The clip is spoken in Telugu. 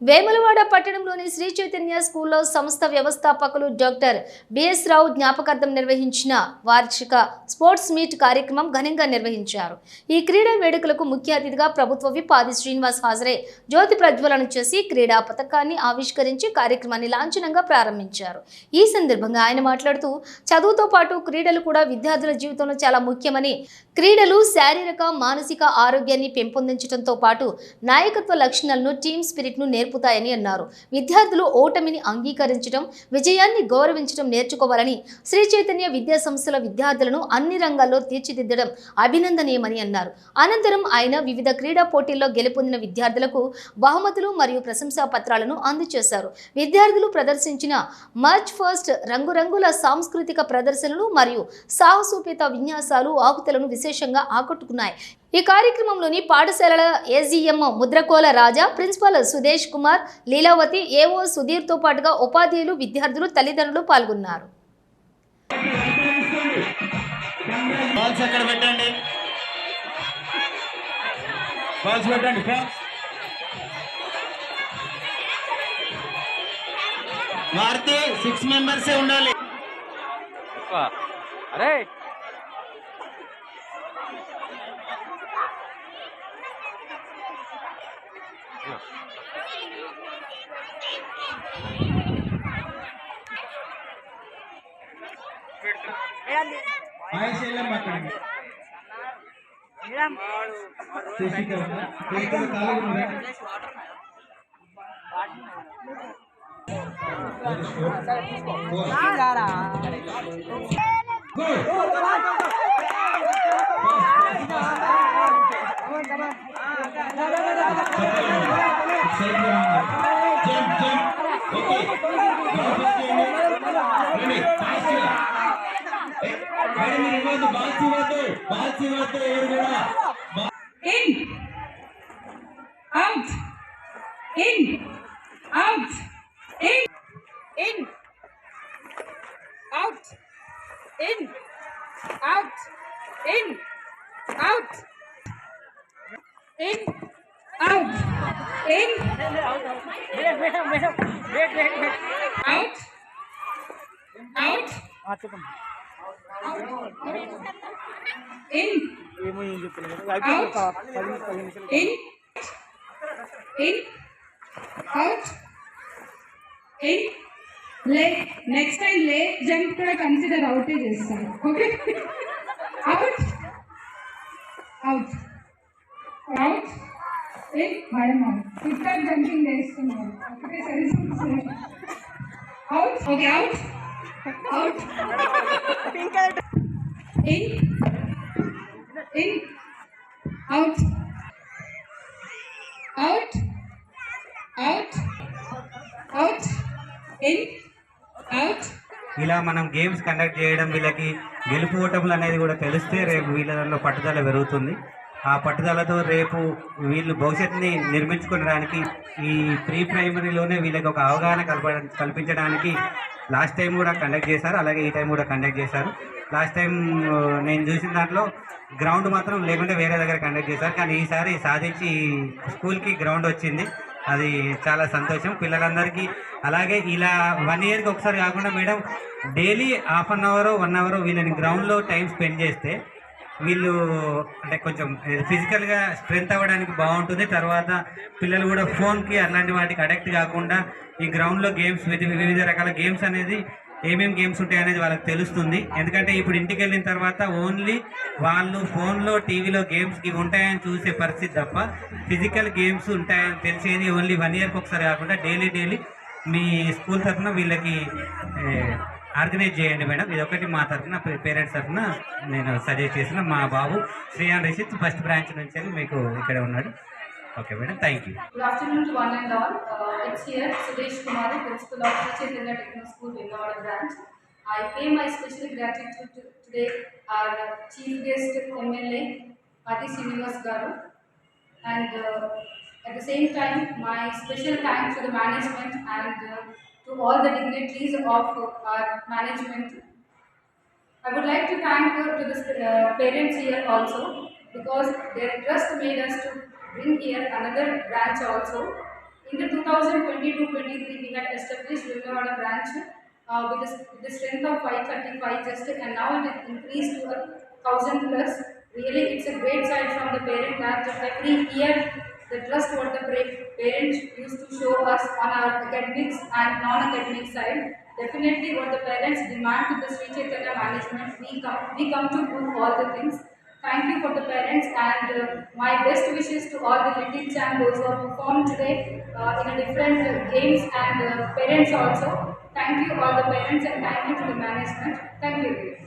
వేములవాడ పట్టణంలోని శ్రీ చైతన్య స్కూల్లో సంస్థ వ్యవస్థాపకులు డాక్టర్ బిఎస్ రావు జ్ఞాపకార్థం నిర్వహించిన వార్షిక స్పోర్ట్స్ మీట్ కార్యక్రమం ఘనంగా నిర్వహించారు. ఈ క్రీడా వేడుకలకు ముఖ్య అతిథిగా ప్రభుత్వ విప్ ఆది శ్రీనివాస్ హాజరై. జ్యోతి ప్రజ్వలన చేసి క్రీడా పథకాన్ని ఆవిష్కరించి కార్యక్రమాన్ని లాంఛనంగా ప్రారంభించారు. ఈ సందర్భంగా ఆయన మాట్లాడుతూ చదువుతో పాటు క్రీడలు కూడా విద్యార్థుల జీవితంలో చాలా ముఖ్యమని క్రీడలు శారీరక మానసిక ఆరోగ్యాన్ని పెంపొందించడంతో పాటు నాయకత్వ లక్షణాలను టీమ్ స్పిరిట్ను నేర్పుతాయని అన్నారు. విద్యార్థులు ఓటమిని అంగీకరించడం విజయాన్ని గౌరవించడం నేర్చుకోవాలని శ్రీ చైతన్య విద్యా సంస్థల విద్యార్థులను అన్ని రంగాల్లో తీర్చిదిద్దడం అభినందనీయమని అన్నారు. అనంతరం ఆయన వివిధ క్రీడా పోటీల్లో గెలుపొందిన విద్యార్థులకు బహుమతులు మరియు ప్రశంసా పత్రాలను అందజేశారు. విద్యార్థులు ప్రదర్శించిన మార్చ్ ఫస్ట్ రంగురంగుల సాంస్కృతిక ప్రదర్శనలు మరియు సాహసోపేత విన్యాసాలు ఆకుతలను విశేషంగా ఆకట్టుకున్నాయి. ఈ కార్యక్రమంలోని పాఠశాలల AGM Mudrakola Raja principal Sudesh Kumar Leelavathi AO సుధీర్తో పాటుగా ఉపాధ్యాయులు విద్యార్థులు తల్లిదండ్రులు పాల్గొన్నారు. మారుతి సిక్స్ మెంబర్సే ఉండాలి. అరే ಆಯಸೆಲ್ಲ ಮಾತಾಡಿ ಶಶಿಕರ ಶಶಿಕರ ಕಾಲೇಜ್ ನೋಡಿ Go! Go! Go! Go! In out in out in out out in ఏమో ఏం చెప్పలేదు అయిపోయింది ఒక పది పది నిమిషాలు in in out in లే నెక్స్ట్ టైం లే జంప్ కూడా కన్సిడర్ అవుటే చేస్తాను okay out out out In madam ఇక్కడ జంపింగ్ ఒకటే సరి out okay out out in in out ఇలా మనం గేమ్స్ కండక్ట్ చేయడం వీళ్ళకి గెలుపు ఓటములు అనేది కూడా తెలిస్తే రేపు వీళ్ళ దానిలో పట్టుదల పెరుగుతుంది. ఆ పట్టుదలతో రేపు వీళ్ళు భవిష్యత్తుని నిర్మించుకోవడానికి ఈ ప్రీ ప్రైమరీలోనే వీళ్ళకి ఒక అవగాహన కల్ప కల్పించడానికి లాస్ట్ టైం కూడా కండక్ట్ చేశారు. అలాగే ఈ టైం కూడా కండక్ట్ చేశారు. లాస్ట్ టైం నేను చూసిన దాంట్లో గ్రౌండ్ మాత్రం లేకుంటే వేరే దగ్గర కండక్ట్ చేశారు. కానీ ఈసారి సాధించి స్కూల్కి గ్రౌండ్ వచ్చింది. అది చాలా సంతోషం. పిల్లలందరికీ అలాగే ఇలా వన్ ఇయర్కి ఒకసారి కాకుండా madam daily half an hour one hour వీళ్ళని గ్రౌండ్లో టైం స్పెండ్ చేస్తే వీళ్ళు అంటే కొంచెం ఫిజికల్గా స్ట్రెంత్ అవ్వడానికి బాగుంటుంది. తర్వాత పిల్లలు కూడా ఫోన్కి అలాంటి వాటికి అడక్ట్ కాకుండా ఈ గ్రౌండ్లో గేమ్స్ వివిధ రకాల గేమ్స్ అనేది ఏమేమి గేమ్స్ ఉంటాయి అనేది వాళ్ళకి తెలుస్తుంది. ఎందుకంటే ఇప్పుడు ఇంటికి వెళ్ళిన తర్వాత ఓన్లీ వాళ్ళు ఫోన్లో టీవీలో గేమ్స్ ఇవి ఉంటాయని చూసే పరిస్థితి తప్ప ఫిజికల్ గేమ్స్ ఉంటాయని తెలిసేది ఓన్లీ వన్ ఇయర్కి ఒకసారి కాకుండా డైలీ డైలీ మీ స్కూల్ తరఫున వీళ్ళకి ఆర్గనైజ్ చేయండి మేడం. ఇది ఒకటి మా తరఫున పేరెంట్స్ తరఫున నేను సజెస్ట్ చేసిన మా బాబు శ్రీ శ్రీయాన్ రిషిత్ ఫస్ట్ బ్రాంచ్ నుంచి అని మీకు ఇక్కడ ఉన్నాడు. Okay madam. Thank you good afternoon to one and all it's here Suresh Kumar principal of Chaitanya techno school Vinnavada branch I pay my special gratitude today our chief guest MLA Athi Srinivas గారు and at the same time my special thanks to the management and to all the dignitaries of our management I would like to thank uh, to the uh, parents here also because their trust made us to bring here another branch also. In the 2000 2022-23 we had established Vijayawada branch uh, with, the, with the strength of 535 just and now it increased to a thousand plus. Really, it's a great sign from the parent that every year the trust what the parents used to show us on our academics and non-academic side. Definitely, what the parents demand to the Sri Chaitanya management, we come we come to do all the things. Thank you for the parents and uh, my best wishes to all the little those who have performed today uh, in a different uh, games and uh, parents also. Thank you all the parents and thank you to the management. Thank you.